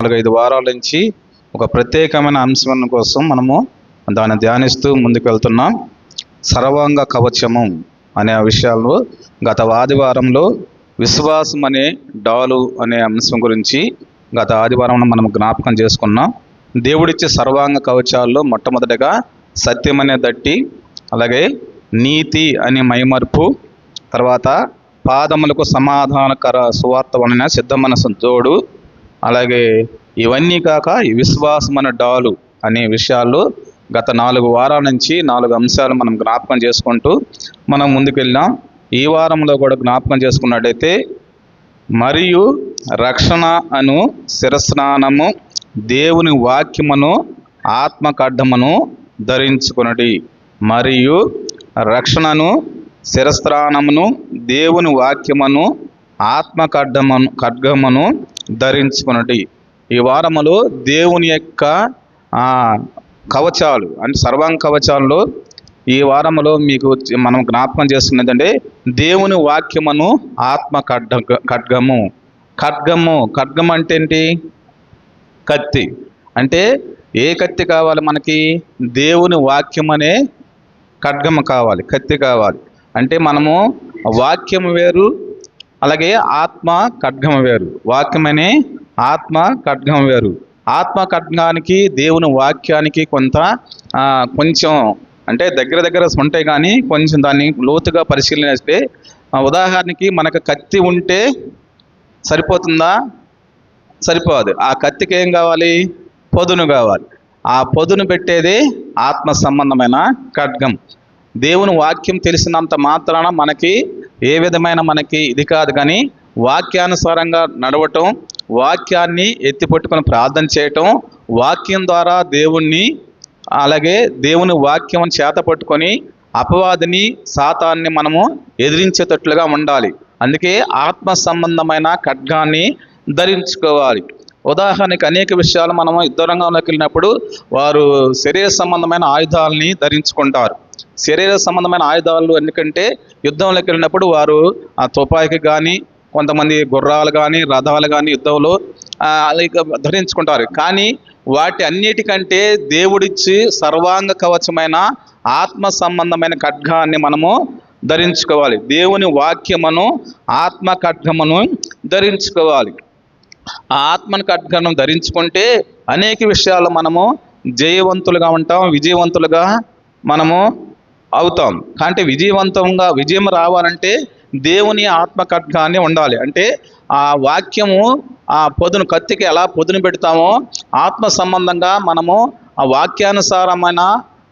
నాలుగైదు వారాల నుంచి ఒక ప్రత్యేకమైన అంశం కోసం మనము దాన్ని ధ్యానిస్తూ ముందుకు వెళ్తున్నాం సర్వాంగ కవచము అనే విషయాలు గత ఆదివారంలో విశ్వాసం అనే డాలు అనే అంశం గురించి గత ఆదివారం మనం జ్ఞాపకం చేసుకున్నాం. దేవుడిచ్చే సర్వాంగ కవచాల్లో మొట్టమొదటిగా సత్యం అనే దట్టి అలాగే నీతి అనే మైమర్పు తర్వాత పాదములకు సమాధానకర సువార్త వలన సిద్ధ మనసు జోడు అలాగే ఇవన్నీ కాక ఈ విశ్వాసం అనే డాలు అనే విషయాల్లో గత నాలుగు వారాల నుంచి నాలుగు అంశాలు మనం జ్ఞాపకం చేసుకుంటూ మనం ముందుకెళ్ళాం ఈ వారంలో కూడా జ్ఞాపకం చేసుకున్నట్టయితే మరియు రక్షణ అను శిరస్నానము దేవుని వాక్యమును ఆత్మకడ్డమును ధరించుకునడి. మరియు రక్షణను శిరస్నానమును దేవుని వాక్యమును ఆత్మకడ్డమును ఖడ్గమును ధరించుకునటి. ఈ వారములో దేవుని యొక్క కవచాలు అంటే సర్వాంగ కవచాల్లో ఈ వారములో మీకు మనం జ్ఞాపకం చేస్తున్నది అంటే దేవుని వాక్యమును ఆత్మ ఖడ్గ ఖడ్గము. ఖడ్గము ఖడ్గం అంటే ఏంటి? కత్తి. అంటే ఏ కత్తి కావాలి మనకి? దేవుని వాక్యం అనే ఖడ్గము కావాలి కత్తి కావాలి. అంటే మనము వాక్యం వేరు అలాగే ఆత్మ ఖడ్గం వేరు. వాక్యం అనే ఆత్మ ఖడ్గం వేరు. ఆత్మ ఖడ్గానికి దేవుని వాక్యానికి కొంత కొంచెం అంటే దగ్గర దగ్గర ఉంటాయి కానీ కొంచెం దాన్ని లోతుగా పరిశీలిస్తే ఉదాహరణకి మనకు కత్తి ఉంటే సరిపోతుందా? సరిపోదు. ఆ కత్తికి ఏం కావాలి? పొదును కావాలి. ఆ పొదును పెట్టేది ఆత్మ సంబంధమైన ఖడ్గం. దేవుని వాక్యం తెలిసినంత మాత్రాన మనకి ఏ విధమైన మనకి ఇది కాదు కానీ వాక్యానుసారంగా నడవటం వాక్యాన్ని ఎత్తిపట్టుకొని ప్రార్థన చేయటం వాక్యం ద్వారా దేవుణ్ణి అలాగే దేవుని వాక్యం చేత పట్టుకొని అపవాదిని సాతాన్ని మనము ఎదిరించేటట్లుగా ఉండాలి. అందుకే ఆత్మ సంబంధమైన ఖడ్గాన్ని ధరించుకోవాలి. ఉదాహరణకి అనేక విషయాలు మనము యుద్ధ రంగంలోకి వెళ్ళినప్పుడు వారు శరీర సంబంధమైన ఆయుధాలని ధరించుకుంటారు. శరీర సంబంధమైన ఆయుధాలు ఎందుకంటే యుద్ధంలోకి వెళ్ళినప్పుడు వారు ఆ తుపాకి కానీ కొంతమంది గుర్రాలు కానీ రథాలు కానీ యుద్ధంలో ధరించుకుంటారు. కానీ వాటి అన్నిటికంటే దేవుడిచ్చి సర్వాంగ కవచమైన ఆత్మ సంబంధమైన ఖడ్గాన్ని మనము ధరించుకోవాలి. దేవుని వాక్యమును ఆత్మ ఖడ్గమును ధరించుకోవాలి. ఆ ఆత్మను ఖడ్గను ధరించుకుంటే అనేక విషయాలు మనము జయవంతులుగా ఉంటాం విజయవంతులుగా మనము అవుతాం. అంటే విజయవంతంగా విజయం రావాలంటే దేవుని ఆత్మకట్గాన్ని ఉండాలి. అంటే ఆ వాక్యము ఆ పొదును కత్తికి ఎలా పొదును పెడతామో ఆత్మ సంబంధంగా మనము ఆ వాక్యానుసారమైన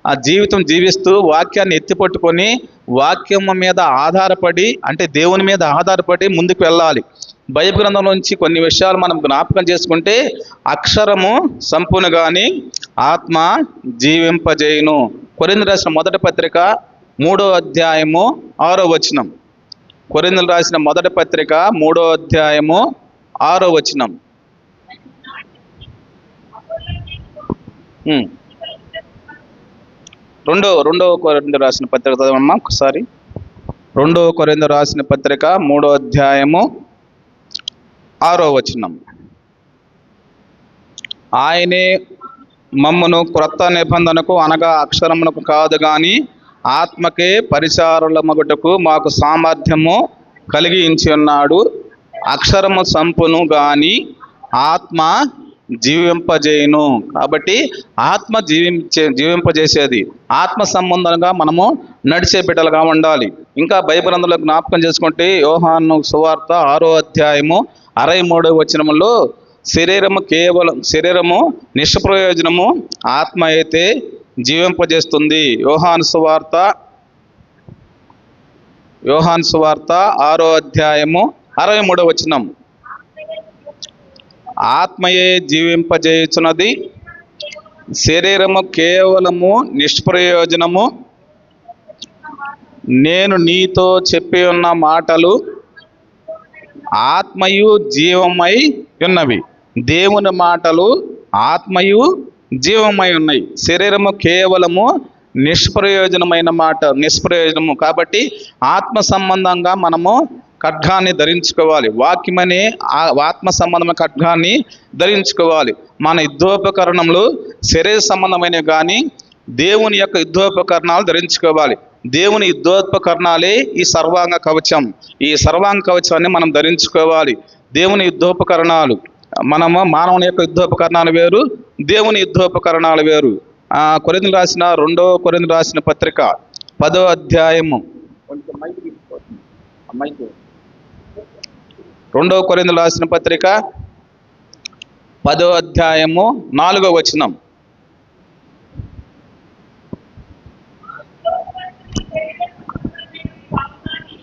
ఆ జీవితం జీవిస్తూ వాక్యాన్ని ఎత్తిపట్టుకొని వాక్యం మీద ఆధారపడి అంటే దేవుని మీద ఆధారపడి ముందుకు వెళ్ళాలి. బైబిల్ గ్రంథంలోంచి కొన్ని విషయాలు మనం జ్ఞాపకం చేసుకుంటే అక్షరము సంపూర్ణ కానీ ఆత్మ జీవింపజేయును. కొరింద రాసిన మొదటి పత్రిక మూడో అధ్యాయము ఆరో వచనం. కొరిందలు రాసిన మొదటి పత్రిక మూడో అధ్యాయము ఆరో వచనం. రెండో రెండో కొరిందు రాసిన పత్రిక చదవమ్మా ఒకసారి. రెండో కొరిందు రాసిన పత్రిక మూడో అధ్యాయము ఆరో వచనం. ఆయనే మమ్మను క్రొత్త నిబంధనకు అనగా అక్షరమునకు కాదు గాని ఆత్మకే పరిచారులమగుటకు మాకు సామర్థ్యము కలిగించి ఉన్నాడు. అక్షరము సంపును గాని ఆత్మ జీవింపజేయును. కాబట్టి ఆత్మ జీవించే జీవింపజేసేది ఆత్మ సంబంధంగా మనము నడిచే బిడ్డలుగా ఉండాలి. ఇంకా బైబిల్ అందులో జ్ఞాపకం చేసుకుంటే యోహాను సువార్త ఆరో అధ్యాయము అరవై మూడో వచనంలో శరీరము కేవలం శరీరము నిష్ప్రయోజనము ఆత్మ అయితే జీవింపజేస్తుంది. యోహాను సువార్త యోహాను సువార్త ఆరో అధ్యాయము అరవై మూడో వచనం. ఆత్మయే జీవింపజేయుచున్నది. శరీరము కేవలము నిష్ప్రయోజనము. నేను నీతో చెప్పి ఉన్న మాటలు ఆత్మయు జీవమై ఉన్నవి. దేవుని మాటలు ఆత్మయు జీవమై ఉన్నాయి. శరీరము కేవలము నిష్ప్రయోజనమైన మాట నిష్ప్రయోజనము. కాబట్టి ఆత్మ సంబంధంగా మనము ఖడ్గాన్ని ధరించుకోవాలి. వాక్యమనే ఆత్మ సంబంధమైన ఖడ్గాన్ని ధరించుకోవాలి. మన యుద్ధోపకరణములు శరీర సంబంధమైనవి కానీ దేవుని యొక్క యుద్ధోపకరణాలు ధరించుకోవాలి. దేవుని యుద్ధోపకరణాలే ఈ సర్వాంగ కవచం. ఈ సర్వాంగ కవచాన్ని మనం ధరించుకోవాలి. దేవుని యుద్ధోపకరణాలు మనము మానవుని యొక్క యుద్ధోపకరణాలు వేరు దేవుని యుద్ధోపకరణాలు వేరు. కొరిందులు రాసిన రెండో కొరిందులు రాసిన పత్రిక పదో అధ్యాయము. రెండో కొరిందులు రాసిన పత్రిక పదో అధ్యాయము నాలుగో వచనం.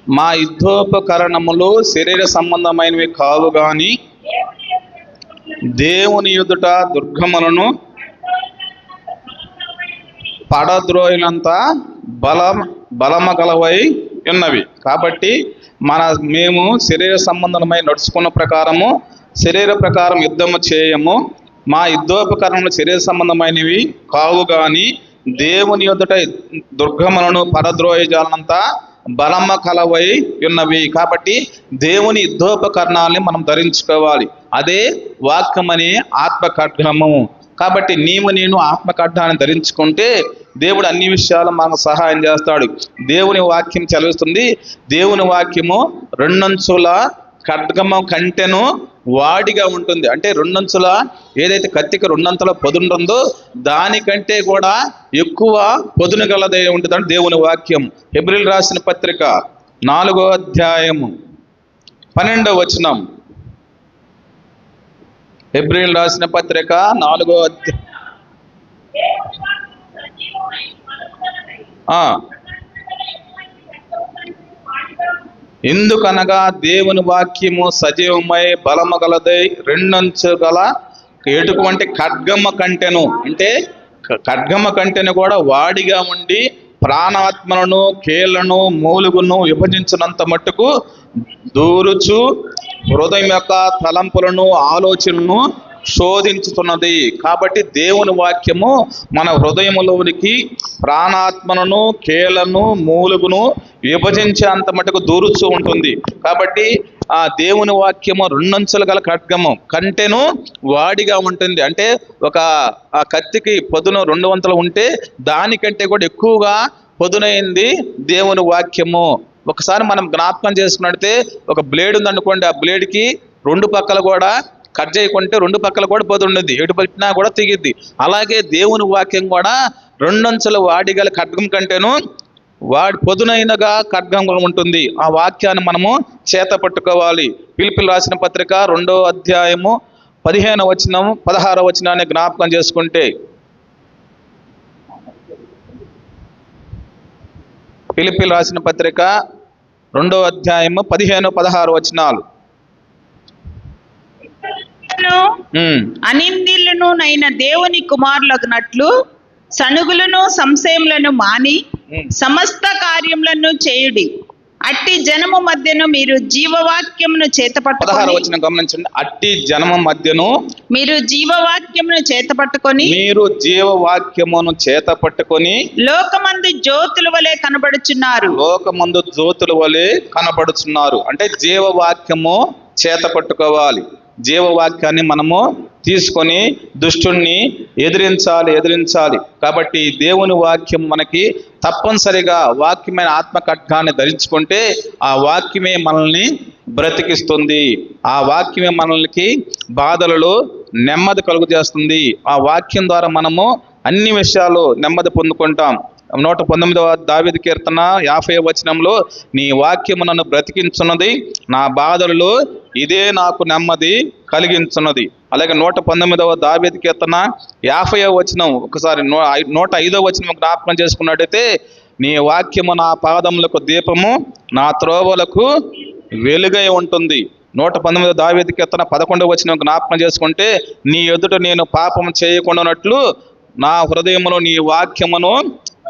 మా యుద్ధోపకరణములు శరీర సంబంధమైనవి కావు కానీ దేవుని ఎదుట దుర్గములను పడద్రోయినంత బలం బలమగలవై ఉన్నవి. కాబట్టి మన మేము శరీర సంబంధమై నడుచుకున్న ప్రకారము శరీర ప్రకారం యుద్ధము చేయము. మా యుద్ధోపకరణలు శరీర సంబంధమైనవి కావు కానీ దేవుని ఎదుట దుర్గములను పడద్రోయజాలంతా బలమ కలవై ఉన్నవి. కాబట్టి దేవుని యుద్ధోపకరణాలని మనం ధరించుకోవాలి. అదే వాక్యమనే ఆత్మకడ్గము కాబట్టి నీవు నేను ఆత్మకడ్డాన్ని ధరించుకుంటే దేవుడు అన్ని విషయాలు మనకు సహాయం చేస్తాడు. దేవుని వాక్యం చదివిస్తుంది దేవుని వాక్యము రెండంచుల ఖడ్గము కంటెను వాడిగా ఉంటుంది. అంటే రెండంచుల ఏదైతే కత్తికి రెండంతల పదుంటుందో దానికంటే కూడా ఎక్కువ పొదును గలదై ఉంటుంది దేవుని వాక్యం. హెబ్రిల్ రాసిన పత్రిక నాలుగో అధ్యాయము పన్నెండవ వచనం. హెబ్రిల్ రాసిన పత్రిక నాలుగో అధ్యాయం ఆ, ఎందుకనగా దేవుని వాక్యము సజీవమై బలము గలదై రెండంచు గల ఎటువంటి ఖడ్గమ్మ కంటెను. అంటే ఖడ్గమ్మ కంటెను కూడా వాడిగా ఉండి ప్రాణాత్మలను కీళ్ళను మూలుగును విభజించినంత మట్టుకు దూరుచు హృదయం యొక్క తలంపులను ఆలోచనలను శోధించుతున్నది. కాబట్టి దేవుని వాక్యము మన హృదయములోనికి ప్రాణాత్మను కేలను మూలుగును విభజించే అంత మటుకు దూరుస్తూ ఉంటుంది. కాబట్టి ఆ దేవుని వాక్యము రెండంచులు గల ఖడ్గము కంటెను వాడిగా ఉంటుంది. అంటే ఒక ఆ కత్తికి పొదును రెండు వంతులు ఉంటే దానికంటే కూడా ఎక్కువగా పొదునైంది దేవుని వాక్యము. ఒకసారి మనం జ్ఞాపకం చేసుకున్నట్టే ఒక బ్లేడ్ ఉందనుకోండి ఆ బ్లేడ్కి రెండు పక్కల కూడా కట్ చేయకుంటే రెండు పక్కల కూడా పోతుండేది. ఎటు పెట్టినా కూడా తెగిద్ది. అలాగే దేవుని వాక్యం కూడా రెండంచుల వాడిగల ఖడ్గం కంటేను వాడి పొదునైనగా ఖడ్గం ఉంటుంది. ఆ వాక్యాన్ని మనము చేత పట్టుకోవాలి. పిలుపులు రాసిన పత్రిక రెండో అధ్యాయము పదిహేను వచనము పదహార వచనాన్ని జ్ఞాపకం చేసుకుంటే పిలిపిలు రాసిన పత్రిక రెండో అధ్యాయము పదిహేను పదహారు వచనాలు. ఉమ్, అనిందిల్లును నైన దేవుని కుమారులగునట్లు సనుగులను సంశయములను మాని. సమస్త కార్యములను చేయుడి. అట్టి జనము మధ్యను మీరు జీవవాక్యమును పదహారు చేతపట్టుకొని వచనం గమనించండి. అట్టి జనమ మధ్యను మీరు జీవవాక్యమును చేతపట్టుకొని మీరు జీవవాక్యమును చేత పట్టుకొని లోకమందు జ్యోతుల వలె కనబడుచున్నారు. లోకమందు జ్యోతుల వలె కనబడుచున్నారు. అంటే జీవవాక్యము చేత పట్టుకోవాలి జీవవాక్యాన్ని మనము తీసుకొని దుష్టుణ్ణి ఎదిరించాలి ఎదిరించాలి. కాబట్టి దేవుని వాక్యం మనకి తప్పనిసరిగా వాక్యమైన ఆత్మ ఖడ్గాన్ని ధరించుకుంటే ఆ వాక్యమే మనల్ని బ్రతికిస్తుంది. ఆ వాక్యమే మనల్ని బాధలలో నెమ్మది కలుగు చేస్తుంది ఆ వాక్యం ద్వారా మనము అన్ని విషయాలు నెమ్మది పొందుకుంటాం. నూట పంతొమ్మిదవ దావిది కీర్తన యాభై వచనంలో నీ వాక్యము నన్ను బ్రతికించున్నది నా బాధలలో ఇదే నాకు నెమ్మది కలిగించున్నది. అలాగే నూట పంతొమ్మిదవ దావేది కీర్తన యాభై వచనం ఒకసారి నూట ఐదవ వచనం జ్ఞాపకం చేసుకున్నట్టయితే నీ వాక్యము నా పాదములకు దీపము నా త్రోవలకు వెలుగై ఉంటుంది. నూట పంతొమ్మిది దావేది కీర్తన పదకొండవ వచ్చిన జ్ఞాపకం చేసుకుంటే నీ ఎదుట నేను పాపం చేయకుండానట్లు నా హృదయములో నీ వాక్యమును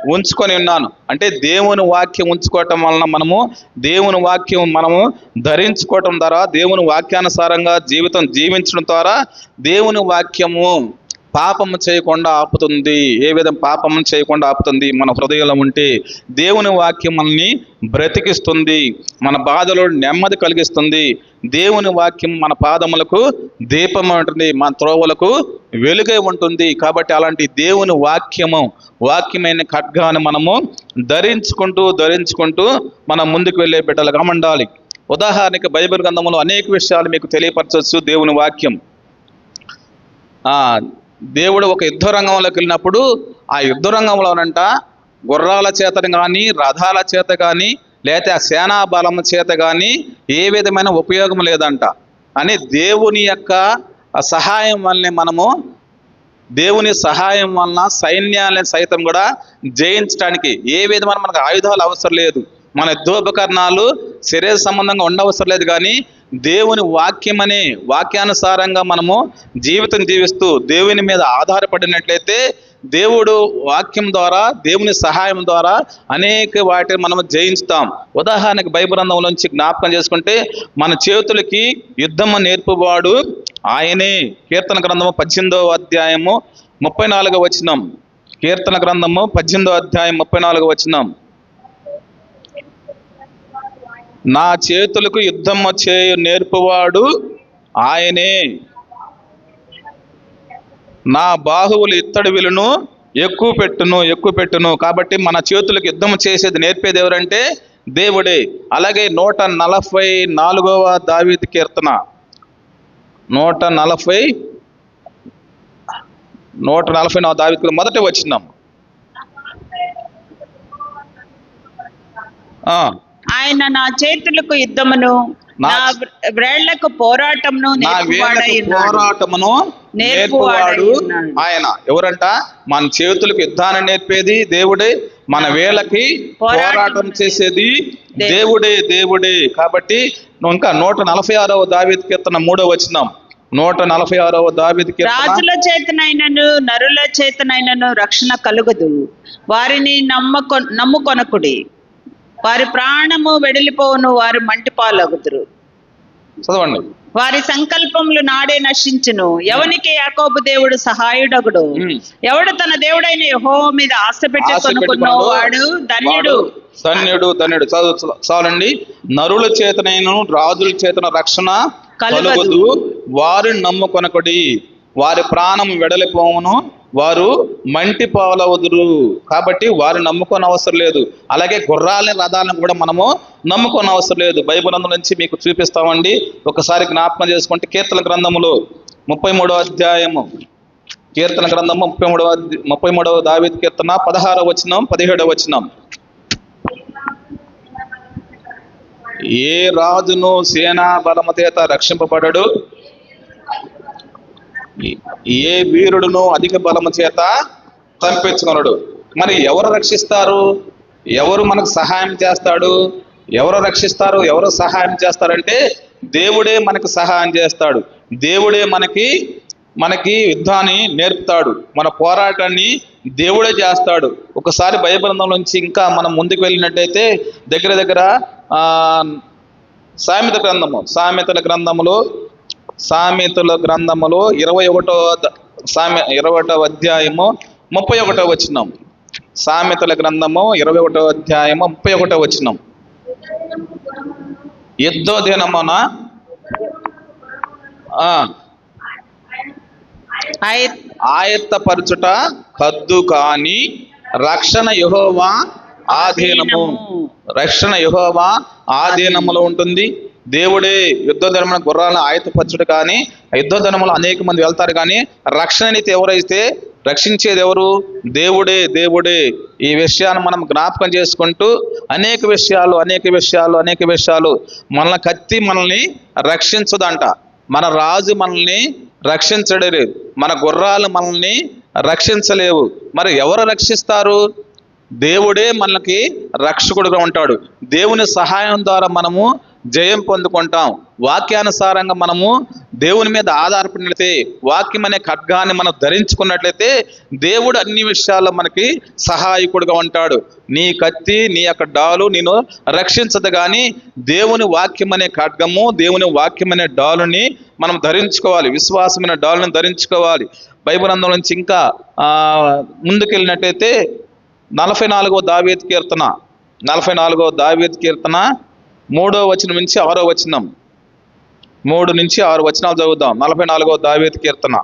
ఉంచుకొని ఉన్నాను. అంటే దేవుని వాక్యం ఉంచుకోవటం వలన మనము దేవుని వాక్యం మనము ధరించుకోవటం ద్వారా దేవుని వాక్యానుసారంగా జీవితం జీవించడం ద్వారా దేవుని వాక్యము పాపము చేయకుండా ఆపుతుంది. ఏ విధం పాపము చేయకుండా ఆపుతుంది? మన హృదయంలో ఉంటే దేవుని వాక్యం మనల్ని బ్రతికిస్తుంది. మన బాధలో నెమ్మది కలిగిస్తుంది. దేవుని వాక్యం మన పాదములకు దీపం ఉంటుంది. మన త్రోవలకు వెలుగై ఉంటుంది. కాబట్టి అలాంటి దేవుని వాక్యము వాక్యమైన ఖడ్గాన్ని మనము ధరించుకుంటూ ధరించుకుంటూ మనం ముందుకు వెళ్ళే బిడ్డలుగా ఉండాలి. ఉదాహరణకి బైబిల్ గ్రంథంలో అనేక విషయాలు మీకు తెలియపరచవచ్చు దేవుని వాక్యం. దేవుడు ఒక యుద్ధ రంగంలోకి వెళ్ళినప్పుడు ఆ యుద్ధ రంగంలోనంట గుర్రాల చేత కానీ రథాల చేత కానీ లేకపోతే ఆ సేనా బలం చేత కానీ ఏ విధమైన ఉపయోగం లేదంట. అని దేవుని యొక్క సహాయం వల్లనే మనము దేవుని సహాయం వలన సైన్యాలను సైతం కూడా జయించడానికి ఏ విధమైన మనకు ఆయుధాలు అవసరం లేదు. మన యుద్ధోపకరణాలు శరీర సంబంధంగా ఉండవసరం లేదు కానీ దేవుని వాక్యమనే వాక్యానుసారంగా మనము జీవితం జీవిస్తూ దేవుని మీద ఆధారపడినట్లయితే దేవుడు వాక్యం ద్వారా దేవుని సహాయం ద్వారా అనేక వాటిని మనం జయించుతాం. ఉదాహరణకి బైబిల్ జ్ఞాపకం చేసుకుంటే మన చేతులకి యుద్ధము నేర్పువాడు ఆయనే. కీర్తన గ్రంథము పద్దెనిమిదవ అధ్యాయము ముప్పై నాలుగవ వచనం. కీర్తన గ్రంథము పద్దెనిమిదవ అధ్యాయం ముప్పై నాలుగవ వచనం. నా చేతులకు యుద్ధము చేయు నేర్పువాడు ఆయనే. నా బాహువులు ఇత్తడి విలును ఎక్కువ పెట్టును ఎక్కువ పెట్టును. కాబట్టి మన చేతులకు యుద్ధం చేసేది నేర్పేది ఎవరంటే దేవుడే. అలాగే నూట నలభై నాలుగవ దావీదు కీర్తన. నూట నలభై నూట నలభై నాలుగు దావీదు మొదట వచ్చినాం ఆయన నా చేతులకు యుద్ధమును నా- వ్రేళ్ళకు పోరాటమును. పోరాటమును నేర్పువాడై. ఆయన. ఎవరంట? మన చేతులకు యుద్ధాన్ని నేర్పేది దేవుడే మన వేళ్ళకి పోరాటం చేసేది దేవుడే. దేవుడే కాబట్టి ఇంకా నూట నలభై ఆరవ దావీద్ కీర్తన మూడవ వచ్చినాం నూట నలభై ఆరవ దావీద్ కీర్తన. రాజుల చేతనైనను నరుల చేతనైనను రక్షణ కలుగదు. వారిని నమ్మకొ నమ్ముకొనకుడి. వారి ప్రాణము వెడలిపోవును వారి మంటిపాలగుదురు. చదవండి. వారి సంకల్పములు నాడే నశించును. ఎవనికి యాకోబు దేవుడు సహాయుడగుడు. ఎవడు తన దేవుడైన యహో మీద ఆశ పెట్టి ఆశ కొనుక్కున్నో పెట్టుకున్నాడు. వాడు ధన్యుడు. ధన్యుడు ధన్యుడు. చదువు చాలండి. నరుల చేతనైన రాజుల చేతన రక్షణ. కలుగుదు. వారిని నమ్ముకొనకడి. వారి ప్రాణం వెడలిపోవును. వారు మంటి పాలవుదురు కాబట్టి వారు నమ్ముకోని అవసరం లేదు. అలాగే గుర్రాలని రథాలను కూడా మనము నమ్ముకోని అవసరం లేదు. బైబిల్ నుంచి మీకు చూపిస్తామండి. ఒకసారి జ్ఞాపకం చేసుకుంటే కీర్తన గ్రంథములో ముప్పై మూడో అధ్యాయము. కీర్తన గ్రంథము ముప్పై మూడవ ముప్పై మూడవ దావీద్ కీర్తన పదహారవ వచనం పదిహేడవ వచనం. ఏ రాజును సేనా బలము చేత రక్షింపబడడు? ఏ- వీరుడును అధిక బలము చేత తప్పించుకొనడు? మరి ఎవరు రక్షిస్తారు? ఎవరు మనకు సహాయం చేస్తాడు? ఎవరు రక్షిస్తారు? ఎవరు సహాయం చేస్తారంటే దేవుడే మనకు సహాయం చేస్తాడు. దేవుడే మనకి మనకి యుద్ధాన్ని నేర్పుతాడు. మన పోరాటాన్ని దేవుడే చేస్తాడు. ఒకసారి భయబృందం నుంచి ఇంకా మనం ముందుకు వెళ్ళినట్టయితే దగ్గర దగ్గర సామెత గ్రంథము సామెతల గ్రంథములో సామెతల గ్రంథములో ఇరవై ఒకటో సామె ఇరవై ఒకటో అధ్యాయము ముప్పై ఒకటో వచ్చినాం సామెతల గ్రంథము ఇరవై ఒకటో అధ్యాయము ముప్పై ఒకటో వచ్చినాం యుద్ధో దినమున ఆయత్తపరచుట కద్దు కాని రక్షణ యెహోవా ఆధీనము. రక్షణ యెహోవా ఆధీనములో ఉంటుంది. దేవుడే యుద్ధ ధర్మన గుర్రాలను ఆయతపరచుడు కానీ యుద్ధ ధర్మంలో అనేక మంది వెళ్తారు కానీ రక్షణ ఎవరైతే రక్షించేది ఎవరు దేవుడే దేవుడే. ఈ విషయాన్ని మనం జ్ఞాపకం చేసుకుంటూ అనేక విషయాలు అనేక విషయాలు అనేక విషయాలు మనల్ని కత్తి మనల్ని రక్షించదంట. మన రాజు మనల్ని రక్షించడలేదు మన గుర్రాలు మనల్ని రక్షించలేవు. మరి ఎవరు రక్షిస్తారు? దేవుడే మనకి రక్షకుడుగా ఉంటాడు. దేవుని సహాయం ద్వారా మనము జయం పొందుకుంటాం. వాక్యానుసారంగా మనము దేవుని మీద ఆధారపడినట్లయితే వాక్యం అనే ఖడ్గాన్ని మనం ధరించుకున్నట్లయితే దేవుడు అన్ని విషయాల్లో మనకి సహాయకుడుగా ఉంటాడు. నీ కత్తి నీ యొక్క డాలు నేను రక్షించదు కానీ దేవుని వాక్యం అనే ఖడ్గము దేవుని వాక్యం అనే డాలుని మనం ధరించుకోవాలి. విశ్వాసమైన డాలుని ధరించుకోవాలి. బైబిల్ అందం నుంచి ఇంకా ముందుకెళ్ళినట్లయితే ముందుకెళ్ళినట్టయితే నలభై నాలుగో దావేత్ కీర్తన. నలభై నాలుగో దావేత్ కీర్తన. మూడో వచనం నుంచి ఆరో వచనం. మూడు నుంచి ఆరు వచనాలు చదువుదాం. నలభై నాలుగో దావేత్ కీర్తన.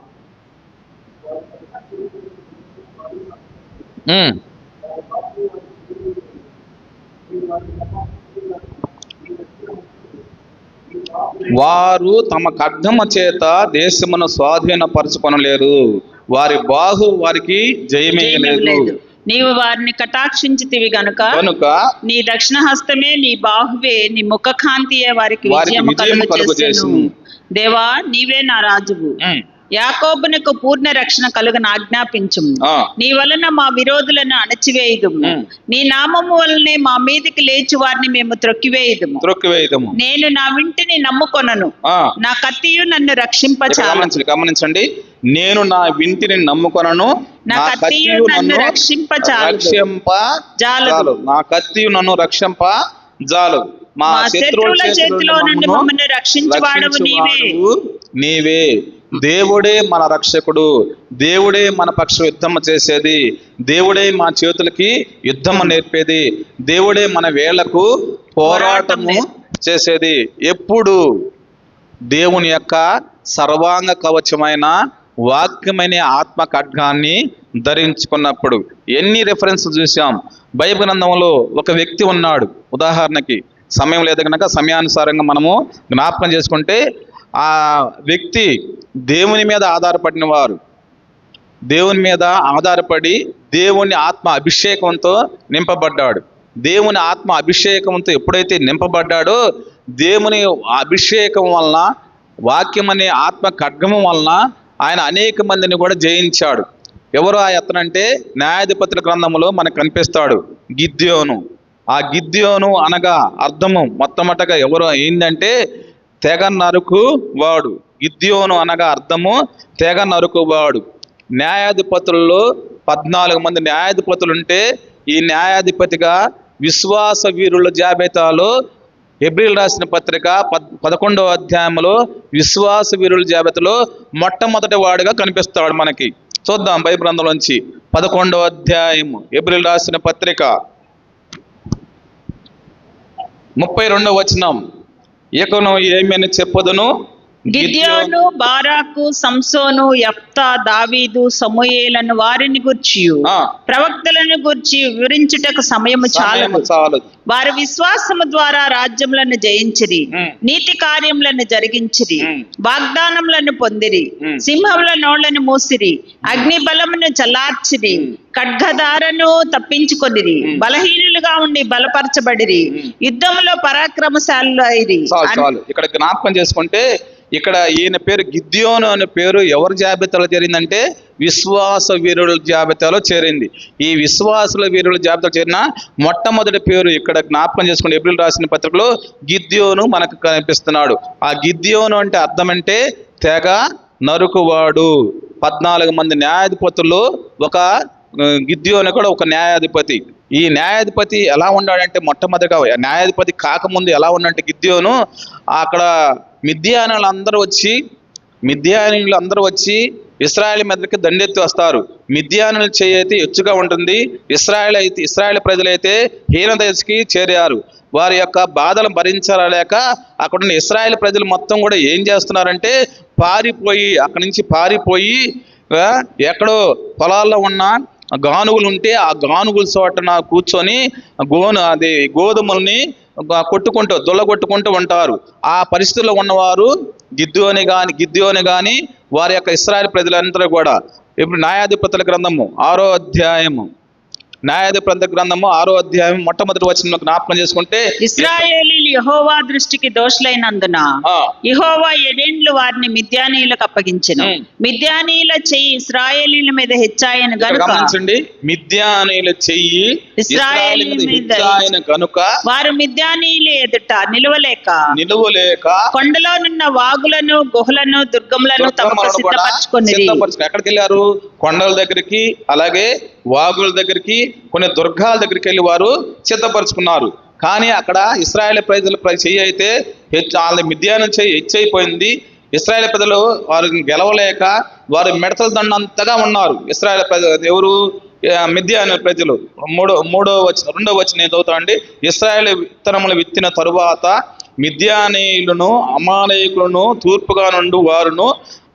వారు తమ ఖడ్గమ చేత దేశమును స్వాధీనపరచుకొనలేరు. వారి బాహు వారికి జయమే లేదు నీవు వారిని కటాక్షించితివి గనుక కనుక నీ దక్షిణ హస్తమే నీ బాహువే నీ ముఖ కాంతియే వారికి విజయం విజయము కలుగు చేసెను. దేవా నీవే నా రాజువు. యాకోబునకు పూర్ణ రక్షణ కలుగను ఆజ్ఞాపించుము. ఆ, నీ వలన మా విరోధులను అణచివేయుదుము. ఉమ్. నీ నామము వలనే మా మీదకి లేచి వారిని మేము త్రొక్కివేయుదుము. త్రొక్కివేయదము. నేను నా వింటిని నమ్ముకొనను. నా కత్తియు నన్ను రక్షింపచాలు గమనించండి. నేను నా వింటిని నమ్ముకొనను నా కత్తియు నన్ను నన్ను. రక్షింప జాలదు. జాలు. నా కత్తియు నన్ను రక్షింప జాలు మా శత్రువుల చేతిలో నుండి మమ్మల్ని రక్షించువాడవు నీవే. నీవే. దేవుడే మన రక్షకుడు. దేవుడే మన పక్ష యుద్ధం చేసేది. దేవుడే మా చేతులకి యుద్ధం నేర్పేది. దేవుడే మన వేళ్ళకు పోరాటము చేసేది. ఎప్పుడు దేవుని యొక్క సర్వాంగ కవచమైన వాక్యమైన ఆత్మ ఖడ్గాన్ని ధరించుకున్నప్పుడు ఎన్ని రెఫరెన్స్ చూసాం? బైబిల్ గ్రంథంలో ఒక వ్యక్తి ఉన్నాడు. ఉదాహరణకి సమయం లేదు కనుక సమయానుసారంగా మనము జ్ఞాపకం చేసుకుంటే ఆ వ్యక్తి దేవుని మీద ఆధారపడిన వారు. దేవుని మీద ఆధారపడి దేవుని ఆత్మ అభిషేకంతో నింపబడ్డాడు. దేవుని ఆత్మ అభిషేకంతో ఎప్పుడైతే నింపబడ్డాడో దేవుని అభిషేకం వలన వాక్యం అనే ఆత్మ ఖడ్గము వలన ఆయన అనేక మందిని కూడా జయించాడు. ఎవరు ఆ ఎత్తనంటే న్యాయాధిపతుల గ్రంథంలో మనకు కనిపిస్తాడు గిద్యోను. ఆ గిద్యోను అనగా అర్థము మొట్టమొదటగా ఎవరు? ఏంటంటే తెగ నరుకు వాడు గిద్యోను అనగా అర్థము తెగ నరుకు వాడు న్యాయాధిపతుల్లో పద్నాలుగు మంది న్యాయాధిపతులు ఉంటే ఈ న్యాయాధిపతిగా విశ్వాస వీరుల జాబితాలో ఎబ్రిల్ రాసిన పత్రిక పద్ పదకొండవ అధ్యాయంలో విశ్వాస వీరుల జాబితాలో మొట్టమొదటి వాడుగా కనిపిస్తాడు మనకి. చూద్దాం బై గ్రంథంలోంచి పదకొండవ అధ్యాయం ఎబ్రిల్ రాసిన పత్రిక. ముప్పై రెండవ వచనం. ఇకను ఏమని చెప్పదును? గిద్యోను బారాకు సంసోను యఫ్తా దావీదు సమూయేలను వారిని గూర్చి ప్రవక్తలను గూర్చి వివరించుటకు సమయము చాలదు. చాలదు. వారి విశ్వాసము ద్వారా రాజ్యములను జయించిరి. నీతి కార్యములను జరిగించిరి. వాగ్దానములను పొందిరి. సింహముల నోళ్ళను మూసిరి. అగ్ని బలమును చల్లార్చిరి. ఉమ్. ఖడ్గదారను తప్పించుకొనిరి. బలహీనులుగా ఉండి బలపరచబడిరి. ఉమ్. యుద్ధములో పరాక్రమశాలు అయిరి ఇక్కడ జ్ఞాపకం చేసుకుంటే ఇక్కడ ఈయన పేరు గిద్యోను అనే పేరు ఎవరి జాబితాలో చేరిందంటే విశ్వాస వీరుల జాబితాలో చేరింది. ఈ విశ్వాసుల వీరుల జాబితాలో చేరిన మొట్టమొదటి పేరు ఇక్కడ జ్ఞాపకం చేసుకుని ఏప్రిల్ రాసిన పత్రికలో గిద్యోను మనకు కనిపిస్తున్నాడు. ఆ గిద్యోను అంటే అర్థం అంటే తెగ నరుకువాడు. పద్నాలుగు మంది న్యాయాధిపతుల్లో ఒక ఆ, అని కూడా ఒక న్యాయాధిపతి. ఈ న్యాయాధిపతి ఎలా ఉన్నాడంటే మొట్టమొదటిగా న్యాయాధిపతి కాకముందు ఎలా ఉన్నాడంటే గిద్యోను అక్కడ మిథ్యానులు అందరూ వచ్చి మిథ్యానులు అందరూ వచ్చి ఇస్రాయల్ మీదకి దండెత్తి వస్తారు. మిద్యానుల చేయి అయితే ఎచ్చుగా ఉంటుంది. ఇస్రాయల్ అయితే ఇస్రాయల్ ప్రజలైతే హీనదశకి చేరారు. వారి యొక్క బాధలు భరించలేక అక్కడ ఉన్న ఇస్రాయేల్ ప్రజలు మొత్తం కూడా ఏం చేస్తున్నారంటే పారిపోయి అక్కడి నుంచి పారిపోయి ఎక్కడో పొలాల్లో ఉన్న గానుగులు ఉంటే ఆ గానుగుల చోటన కూర్చొని గోను అది గోధుమల్ని కొట్టుకుంటూ దొల్లగొట్టుకుంటూ ఉంటారు. ఆ పరిస్థితుల్లో ఉన్నవారు గిద్యోని కానీ గిద్యోని కానీ వారి యొక్క ఇస్రాయల్ ప్రజలందరూ కూడా ఇప్పుడు న్యాయాధిపతుల గ్రంథము ఆరో అధ్యాయము. న్యాయాధిపతుల గ్రంథము ఆరో అధ్యాయం మొట్టమొదటి వచ్చిన జ్ఞాపకం చేసుకుంటే ఇస్రాయేలీలు యెహోవా దృష్టికి దోషులైనందున యెహోవా ఏడేండ్లు వారిని మిద్యానీయులకు అప్పగించెను. మిద్యానీయుల చెయ్యి ఇస్రాయేలీల మీద హెచ్చాయను గమనించండి. మిద్యానీయుల చెయ్యి ఇస్రాయేలు మీద కనుక వారు మిద్యానీయులు ఎదుట నిలువలేక నిలువలేక కొండలోనున్న వాగులను గుహలను దుర్గములను తమకు సిద్ధపరచుకుని ఎక్కడికి వెళ్ళారు కొండల దగ్గరికి అలాగే వాగుల దగ్గరికి కొన్ని దుర్గాల దగ్గరికి వెళ్ళి వారు సిద్ధపరచుకున్నారు. కానీ అక్కడ ఇస్రాయేల్ ప్రజల ప్ర- చెయ్యి అయితే వాళ్ళ మిద్యానం చెయ్యి హెచ్చైపోయింది. ఇస్రాయేల్ ప్రజలు వారిని గెలవలేక వారు మిడతల దండంతగా ఉన్నారు. ఇస్రాయేల్ ప్రజలు ఎవరు? మిద్యాను ప్రజలు. మూడో మూడో వచ్చిన రెండో వచ్చిన నేను చదువుతానండి ఇస్రాయేల్ విత్తనములు విత్తిన తరువాత మిద్యానీయులను అమాలయకులను తూర్పుగా నుండి వారును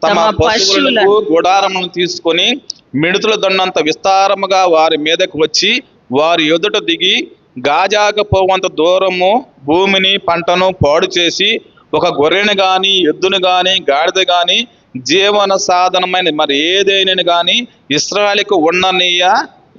తమ పశువులకు గుడారములను తీసుకొని మిడుతుల దండంత విస్తారముగా వారి మీదకు వచ్చి వారి ఎదుట దిగి గాజాక పోవంత దూరము భూమిని పంటను పాడు చేసి ఒక గొర్రెను గాని ఎద్దును గాని గాడిద గాని జీవన సాధనమైన మరి ఏదైనా గాని ఇస్రాయలకు ఉండనీయ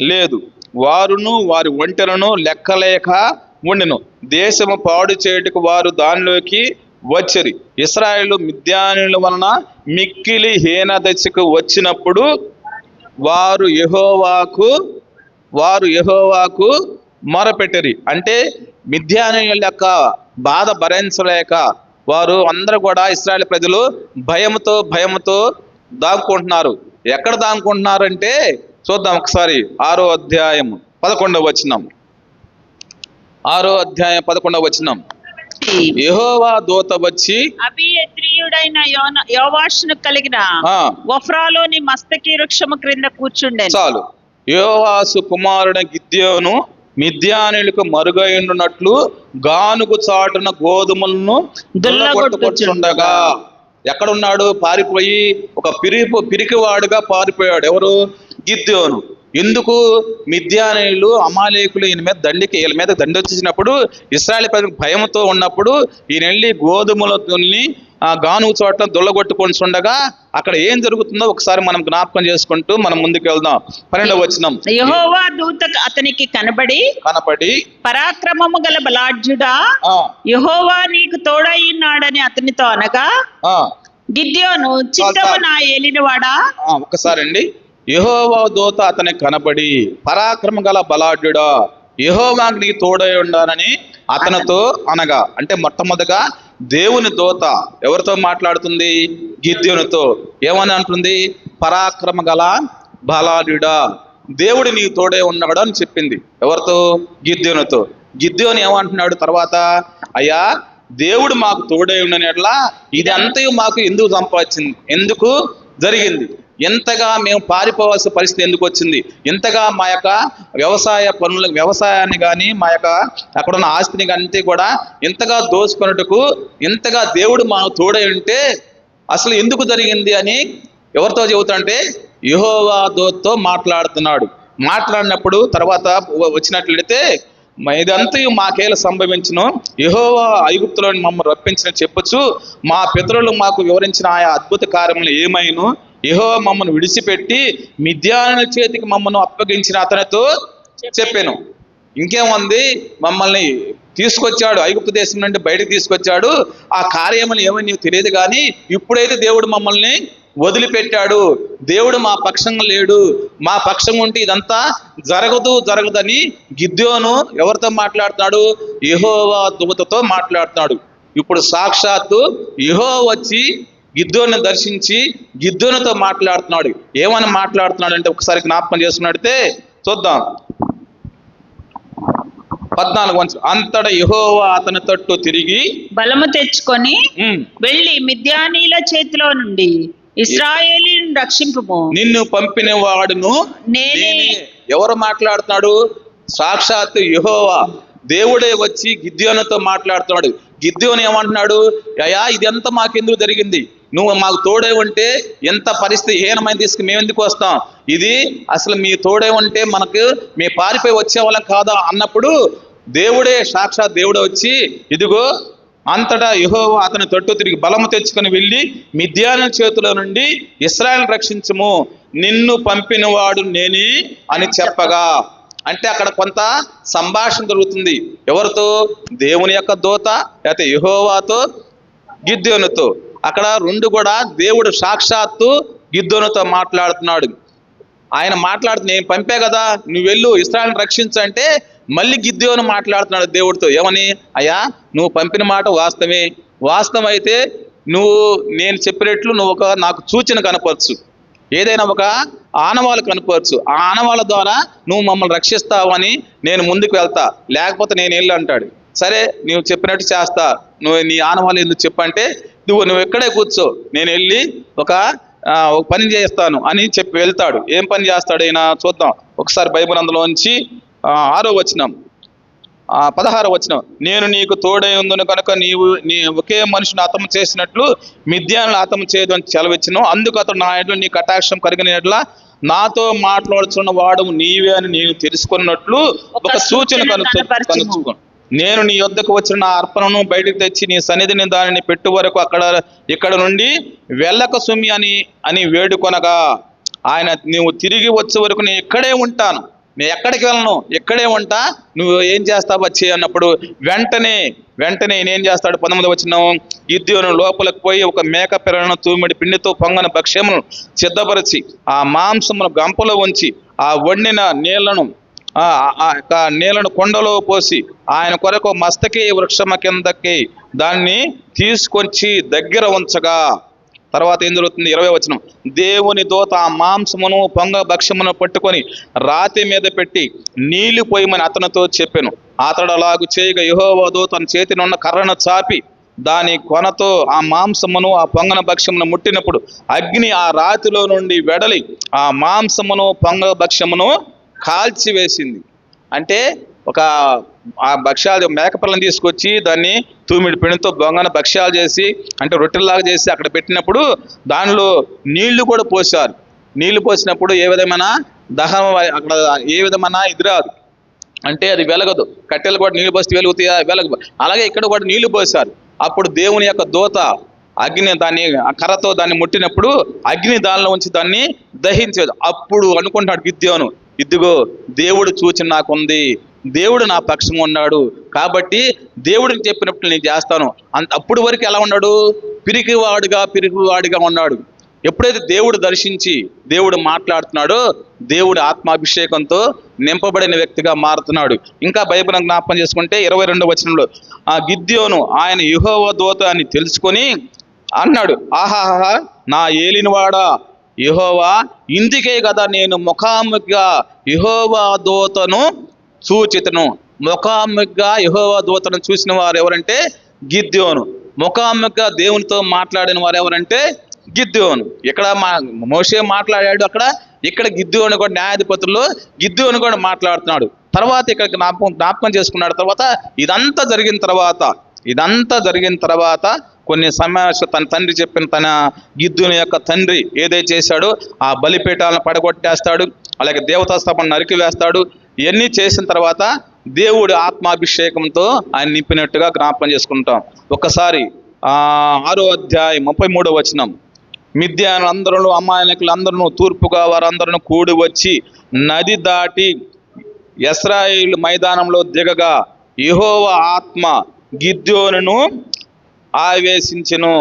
లేదు. వారును వారి ఒంటెలను లెక్కలేక ఉండెను. దేశము పాడు చేయుటకు వారు దానిలోకి వచ్చిరి. ఇస్రాయేలు మిద్యానుల వలన మిక్కిలి హీన దశకు వచ్చినప్పుడు వారు యహోవాకు వారు యహోవాకు మొరపెట్టిరి. అంటే మిథ్యానుల యొక్క బాధ భరించలేక వారు అందరూ కూడా ఇస్రాయేల్ ప్రజలు భయముతో భయముతో దాక్కుంటున్నారు. ఎక్కడ దాక్కుంటున్నారు అంటే చూద్దాం ఒకసారి. ఆరో అధ్యాయం పదకొండవ వచనం. ఆరో అధ్యాయం పదకొండవ వచనం. యెహోవా దూత వచ్చి అభియత్రియుడైన యోన యోవాషును కలిగిన వఫ్రాలోని మస్తకి వృక్షము క్రింద కూర్చుండెను. చాలు. యోవాసు కుమారుడ గిద్యోను మిద్యానులకు మరుగైనట్లు గానుగు చాటున గోధుమలను దుల్లగొట్టుకొచ్చుండగా ఎక్కడున్నాడు? పారిపోయి ఒక పిరిపు పిరికివాడుగా పారిపోయాడు. ఎవరు? గిద్యోను. ఎందుకు మిద్యానీయులు అమాలేకులు ఈయన మీద దండికి వీళ్ళ మీద దండి వచ్చేసినప్పుడు ఇస్రాయల్ ప్రజలకు భయంతో ఉన్నప్పుడు ఈయన వెళ్ళి గోధుమలని ఆ గానుగు చోట దుల్లగొట్టుకొని ఉండగా అక్కడ ఏం జరుగుతుందో ఒకసారి మనం జ్ఞాపకం చేసుకుంటూ మనం ముందుకు వెళ్దాం. పన్నెండవ వచనం. యెహోవా దూత అతనికి కనబడి కనపడి పరాక్రమము గల బలాఢ్యుడా యెహోవా నీకు తోడయ్యున్నాడని అతనితో అనగా ఆ. గిద్యోను చిత్తము నా ఏలినవాడా? ఆ, ఒక్కసారి అండి. యహోవా దూత అతనికి కనబడి పరాక్రమ గల బలాఢ్యుడా యహోవాకి నీకు తోడై ఉండాలని అతనితో అనగా అంటే మొట్టమొదటిగా దేవుని దోత ఎవరితో మాట్లాడుతుంది? గిద్యోనితో. ఏమని అంటుంది? పరాక్రమ గల బలాడుడా దేవుడు నీ తోడే ఉన్నాడు అని చెప్పింది. ఎవరితో? గిద్యోనితో. గిద్యోని ఏమంటున్నాడు తర్వాత? అయ్యా దేవుడు మాకు తోడే ఉండని ఎట్లా ఇది అంతయు మాకు ఎందుకు సంపాదించింది? ఎందుకు జరిగింది? ఎంతగా మేము పారిపోవాల్సిన పరిస్థితి ఎందుకు వచ్చింది? ఎంతగా మా యొక్క వ్యవసాయ పనుల వ్యవసాయాన్ని కానీ మా యొక్క అక్కడ ఉన్న ఆస్తిని కానీ కూడా ఎంతగా దోచుకున్నట్టుకు ఎంతగా దేవుడు మా తోడై ఉంటే అసలు ఎందుకు జరిగింది అని ఎవరితో చెబుతాడంటే యెహోవా దోత్తో మాట్లాడుతున్నాడు. మాట్లాడినప్పుడు తర్వాత వచ్చినట్లయితే ఇదంతయు మాకేల సంభవించను. యహోవా ఐగుప్తులను మమ్మల్ని రప్పించిన చెప్పొచ్చు. మా పితరులు మాకు వివరించిన ఆయా అద్భుత కార్యములు ఏమైను యెహోవా మమ్మను విడిచిపెట్టి మిద్యానుల చేతికి మమ్మను అప్పగించిన అతనితో చెప్పాను. ఇంకేముంది? మమ్మల్ని తీసుకొచ్చాడు. ఐగుప్తు దేశం నుండి బయటకు తీసుకొచ్చాడు. ఆ కార్యములు ఏమని నీకు తెలియదు కానీ ఇప్పుడైతే దేవుడు మమ్మల్ని వదిలిపెట్టాడు. దేవుడు మా పక్షం లేడు. మా పక్షం ఉంటే ఇదంతా జరగదు జరగదని గిద్యోను ఎవరితో మాట్లాడుతున్నాడు? యహోవా దూతతో మాట్లాడుతున్నాడు. ఇప్పుడు సాక్షాత్తు యహో వచ్చి గిద్దోని దర్శించి గిద్దోనితో మాట్లాడుతున్నాడు. ఏమని మాట్లాడుతున్నాడు అంటే ఒకసారి జ్ఞాపకం చేసుకున్నట్టే చూద్దాం. పద్నాలుగు వంచ అంతట యెహోవా అతని తట్టు తిరిగి బలము తెచ్చుకొని "ఉమ్, వెళ్ళి మిద్యానీల చేతిలో నుండి ఇస్రాయేలీని రక్షింపుము. నిన్ను పంపిన వాడును నేనే. ఎవరు మాట్లాడుతున్నాడు? సాక్షాత్తు యెహోవా. దేవుడే వచ్చి గిద్యోనుతో మాట్లాడుతున్నాడు. గిద్యోని ఏమంటున్నాడు? అయ్యా ఇదంతా మాకెందుకు జరిగింది? నువ్వు మాకు తోడే ఉంటే ఎంత పరిస్థితి హీనమైన తీసుకు మేము ఎందుకు వస్తాం? ఇది అసలు మీ తోడే ఉంటే మనకు మీ పారిపోయి వచ్చేవాళ్ళం కాదా అన్నప్పుడు దేవుడే సాక్షాత్ దేవుడే వచ్చి ఇదిగో అంతటా యెహోవా అతని తట్టు తిరిగి బలము తెచ్చుకొని వెళ్ళి మిథ్యాన చేతిలో నుండి ఇస్రాయల్ రక్షించము. నిన్ను పంపినవాడు నేనే అని చెప్పగా. అంటే అక్కడ కొంత సంభాషణ జరుగుతుంది. ఎవరితో? దేవుని యొక్క దూత లేకపోతే యెహోవాతో గిద్దోనుతో అక్కడ రెండు కూడా దేవుడు సాక్షాత్తు గిద్దోనుతో మాట్లాడుతున్నాడు. ఆయన మాట్లాడుతూ నేను పంపే కదా? నువ్వు వెళ్ళు ఇస్రాయల్ని రక్షించంటే మళ్ళీ గిద్యోను మాట్లాడుతున్నాడు దేవుడితో. ఏమని? అయ్యా నువ్వు పంపిన మాట వాస్తవమే. వాస్తవం అయితే నువ్వు నేను చెప్పినట్లు నువ్వు ఒక నాకు సూచన కనపరచు. ఏదైనా ఒక ఆనవాళ్ళు కనపరచు. ఆ ఆనవాళ్ళ ద్వారా నువ్వు మమ్మల్ని రక్షిస్తావు అని నేను ముందుకు వెళ్తా. లేకపోతే నేను వెళ్ళి అంటాడు. సరే నువ్వు చెప్పినట్టు చేస్తా. నువ్వు నీ ఆనవాళ్ళు ఎందుకు చెప్పంటే నువ్వు నువ్వు ఎక్కడే కూర్చో. నేను వెళ్ళి ఒక ఒక పని చేస్తాను అని చెప్పి వెళ్తాడు. ఏం పని చేస్తాడు ఈయన చూద్దాం. ఒకసారి బైబిల్ అందులోంచి ఆరో వచనం. ఆ పదహారు వచనం. నేను నీకు తోడై ఉందును కనుక నీవు నీ ఒకే మనిషిని అతము చేసినట్లు మిథ్యాలను అతము చేయదు అని సెలవిచ్చును. అందుకు అతడు నా ఎడ్ల నీ కటాక్షం కలిగిన ఎడ్ల నాతో మాట్లాడుచున్న వాడు నీవే అని నేను తెలుసుకున్నట్లు ఒక సూచన కను కనపరచుము. నేను నీ యొద్దకు వచ్చిన నా అర్పణను బయటకు తెచ్చి నీ సన్నిధిని దానిని పెట్టు వరకు అక్కడ ఇక్కడ నుండి వెళ్ళక సుమి అని అని వేడుకొనగా ఆయన నువ్వు తిరిగి వచ్చే వరకు నేను ఇక్కడే ఉంటాను. నేను ఎక్కడికి వెళ్ళను? ఇక్కడే ఉంటా. నువ్వు ఏం చేస్తావు వచ్చి అన్నప్పుడు వెంటనే వెంటనే నేనేం చేస్తాడు? పంతొమ్మిది వచ్చిన గిద్యోను లోపలికి పోయి ఒక మేక పిల్లలను తూమిడి పిండితో పొంగన భక్ష్యమును సిద్ధపరిచి ఆ మాంసమును గంపలో ఉంచి ఆ వండిన నీళ్ళను ఆ ఆ యొక్క నీళ్ళను కొండలో పోసి ఆయన కొరకు మస్తకి వృక్షమ కిందకి దాన్ని తీసుకొచ్చి దగ్గర ఉంచగా. తర్వాత ఏం జరుగుతుంది? ఇరవై వచనం. దేవుని దోత ఆ మాంసమును పొంగ భక్ష్యమును పట్టుకొని రాతి మీద పెట్టి నీళ్ళు పోయమని అతనితో చెప్పాను. అతడు అలాగు చేయగా యహోవో దోత తన చేతినున్న కర్రను చాపి దాని కొనతో ఆ మాంసమును ఆ పొంగన భక్ష్యమును ముట్టినప్పుడు అగ్ని ఆ రాతిలో నుండి వెడలి ఆ మాంసమును పొంగ భక్ష్యమును కాల్చివేసింది అంటే ఒక ఆ భక్ష్యాలు మేకపిల్లని తీసుకొచ్చి దాన్ని తూమిడి పిండితో బొంగన భక్ష్యాలు చేసి అంటే రొట్టెల్లాగా చేసి అక్కడ పెట్టినప్పుడు దానిలో నీళ్ళు కూడా పోసారు నీళ్ళు పోసినప్పుడు ఏ విధమైన దహనం అక్కడ ఏ విధమైన ఇది రాదు. అంటే అది వెలగదు. కట్టెలు కూడా నీళ్ళు పోస్తే వెలుగుతాయా? వెలగదు అలాగే ఇక్కడ కూడా నీళ్ళు పోసారు అప్పుడు దేవుని యొక్క దూత అగ్ని దాన్ని కర్రతో దాన్ని ముట్టినప్పుడు అగ్ని దానిలో ఉంచి దాన్ని దహించేది. అప్పుడు అనుకుంటాడు విద్యను ఇదిగో దేవుడు సూచన నాకుంది. దేవుడు నా పక్షం ఉన్నాడు కాబట్టి దేవుడిని చెప్పినప్పుడు నేను చేస్తాను. అంత అప్పుడు వరకు ఎలా ఉన్నాడు? పిరికివాడుగా పిరికివాడిగా ఉన్నాడు. ఎప్పుడైతే దేవుడు దర్శించి దేవుడు మాట్లాడుతున్నాడో దేవుడు ఆత్మాభిషేకంతో నింపబడిన వ్యక్తిగా మారుతున్నాడు. ఇంకా బైబిల్ జ్ఞాపకం చేసుకుంటే ఇరవై రెండు వచనంలో ఆ గిద్యోను ఆయన యుహోవ దోత అని తెలుసుకొని అన్నాడు ఆహాహా నా ఏలినవాడా? యహోవా ఇందుకే కదా నేను ముఖాముఖిగా యహోవా దూతను సూచితను. ముఖాముఖిగా యహోవా దూతను చూసిన వారు ఎవరంటే గిద్యోను. ముఖాముఖిగా దేవునితో మాట్లాడిన వారు ఎవరంటే గిద్యోను. ఇక్కడ మా మోషే మాట్లాడాడు అక్కడ? ఇక్కడ గిద్యోను కూడా న్యాయాధిపతులు గిద్యోను కూడా మాట్లాడుతున్నాడు. తర్వాత ఇక్కడ జ్ఞాపకం జ్ఞాపకం చేసుకున్నాడు. తర్వాత ఇదంతా జరిగిన తర్వాత ఇదంతా జరిగిన తర్వాత కొన్ని సమయాలు తన తండ్రి చెప్పిన తన గిద్దుని యొక్క తండ్రి ఏదైతే చేశాడో ఆ బలిపీఠాలను పడగొట్టేస్తాడు అలాగే దేవతా స్థాపన నరికి వేస్తాడు. ఇవన్నీ చేసిన తర్వాత దేవుడి ఆత్మాభిషేకంతో ఆయన నింపినట్టుగా జ్ఞాపకం చేసుకుంటాం. ఒక్కసారి ఆరో అధ్యాయం ముప్పై మూడో వచనం. మిథ్యానందరూ అమాయకులు అందరూ తూర్పుగా వారందరూ కూడి వచ్చి నది దాటి ఇస్రాయిల్ మైదానంలో దిగగా యహోవ ఆత్మ గిద్యోనును ఆవేశించెను.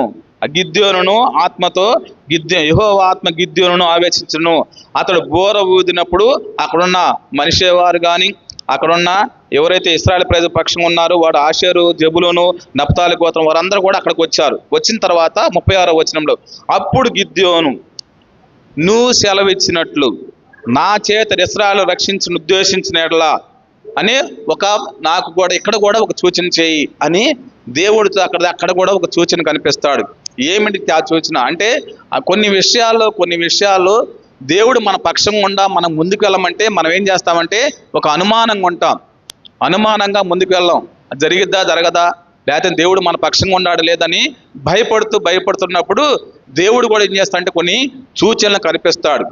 ఆ గిద్యోనును ఆత్మతో గిద్య యహో ఆత్మ గిద్యోనును ఆవేశించను. అతడు బోర ఊదినప్పుడు అక్కడున్న మనిషేవారు కానీ అక్కడున్న ఎవరైతే ఇస్రాయల్ ప్రజల పక్షం ఉన్నారో వాడు ఆషేరు జబులోను నప్తాలి గోత్రం వారందరూ కూడా అక్కడికి వచ్చారు. వచ్చిన తర్వాత ముప్పై ఆరో వచనంలో అప్పుడు గిద్యోను నువ్వు సెలవిచ్చినట్లు నా చేత ఇస్రాయలు రక్షించిన ఉద్దేశించిన ఎడలా అని ఒక నాకు కూడా ఇక్కడ కూడా ఒక సూచన చేయి అని దేవుడితో అక్కడ అక్కడ కూడా ఒక సూచన కనిపిస్తాడు. ఏమిటి ఆ సూచన? అంటే కొన్ని విషయాల్లో కొన్ని విషయాల్లో దేవుడు మన పక్షం ఉండా మనం ముందుకు వెళ్ళమంటే మనం ఏం చేస్తామంటే ఒక అనుమానంగా ఉంటాం. అనుమానంగా ముందుకు వెళ్ళాం. జరిగిద్దా? జరగదా? లేకపోతే దేవుడు మన పక్షంగా ఉన్నాడు లేదని భయపడుతూ భయపడుతున్నప్పుడు దేవుడు కూడా ఏం చేస్తాడంటే కొన్ని సూచనలు కనిపిస్తాడు.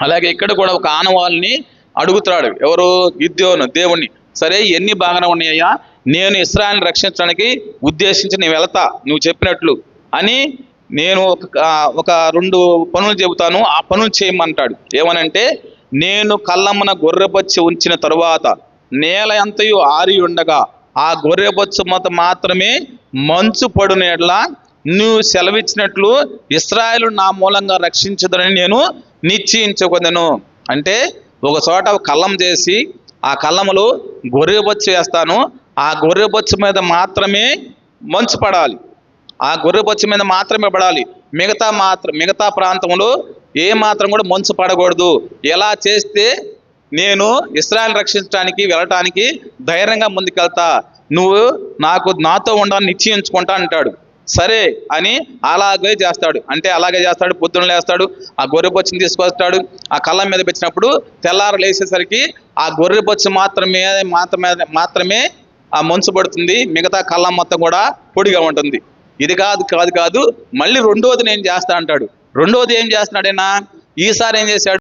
అలాగే ఇక్కడ కూడా ఒక ఆనవాళ్ళని అడుగుతాడు ఎవరు? గిద్యోను దేవుణ్ణి. సరే ఎన్ని బాగానే ఉన్నాయ్యా నేను ఇస్రాయల్ని రక్షించడానికి ఉద్దేశించి నేను వెళతా నువ్వు చెప్పినట్లు అని నేను ఒక ఒక రెండు పనులు చెబుతాను. ఆ పనులు చేయమంటాడు. ఏమనంటే నేను కళ్ళమ్మన గొర్రెబొచ్చి ఉంచిన తరువాత నేల ఎంతయు ఆరి ఉండగా ఆ గొర్రెబొచ్చు మత మాత్రమే మంచు పడునేట్లా నువ్వు సెలవిచ్చినట్లు ఇస్రాయలు నా మూలంగా రక్షించదని నేను నిశ్చయించుకుందను. అంటే ఒక చోట కళ్ళం చేసి ఆ కళ్ళములో గొర్రెబొచ్చు వేస్తాను. ఆ గొర్రె బొచ్చు మీద మాత్రమే మంచు పడాలి. ఆ గొర్రె బొచ్చు మీద మాత్రమే పడాలి. మిగతా మాత్రం మిగతా ప్రాంతంలో ఏ మాత్రం కూడా మంచు పడకూడదు. ఎలా చేస్తే నేను ఇస్రాయల్ రక్షించడానికి వెళ్ళటానికి ధైర్యంగా ముందుకెళ్తా. నువ్వు నాకు నాతో ఉండాలని నిశ్చయించుకుంటా అంటాడు. సరే అని అలాగే చేస్తాడు. అంటే అలాగే చేస్తాడు పొద్దున్న లేస్తాడు ఆ గొర్రె బొచ్చుని తీసుకొస్తాడు ఆ కళ్ళం మీద పెట్టినప్పుడు తెల్లారు లేచేసరికి ఆ గొర్రె బొచ్చు మాత్రమే మాత్రమే మాత్రమే ఆ మంచు పడుతుంది మిగతా కళ్ళం మొత్తం కూడా పొడిగా ఉంటుంది. ఇది కాదు కాదు కాదు మళ్ళీ రెండోది నేను చేస్తా అంటాడు. రెండోది ఏం చేస్తున్నాడైనా ఈసారి ఏం చేశాడు?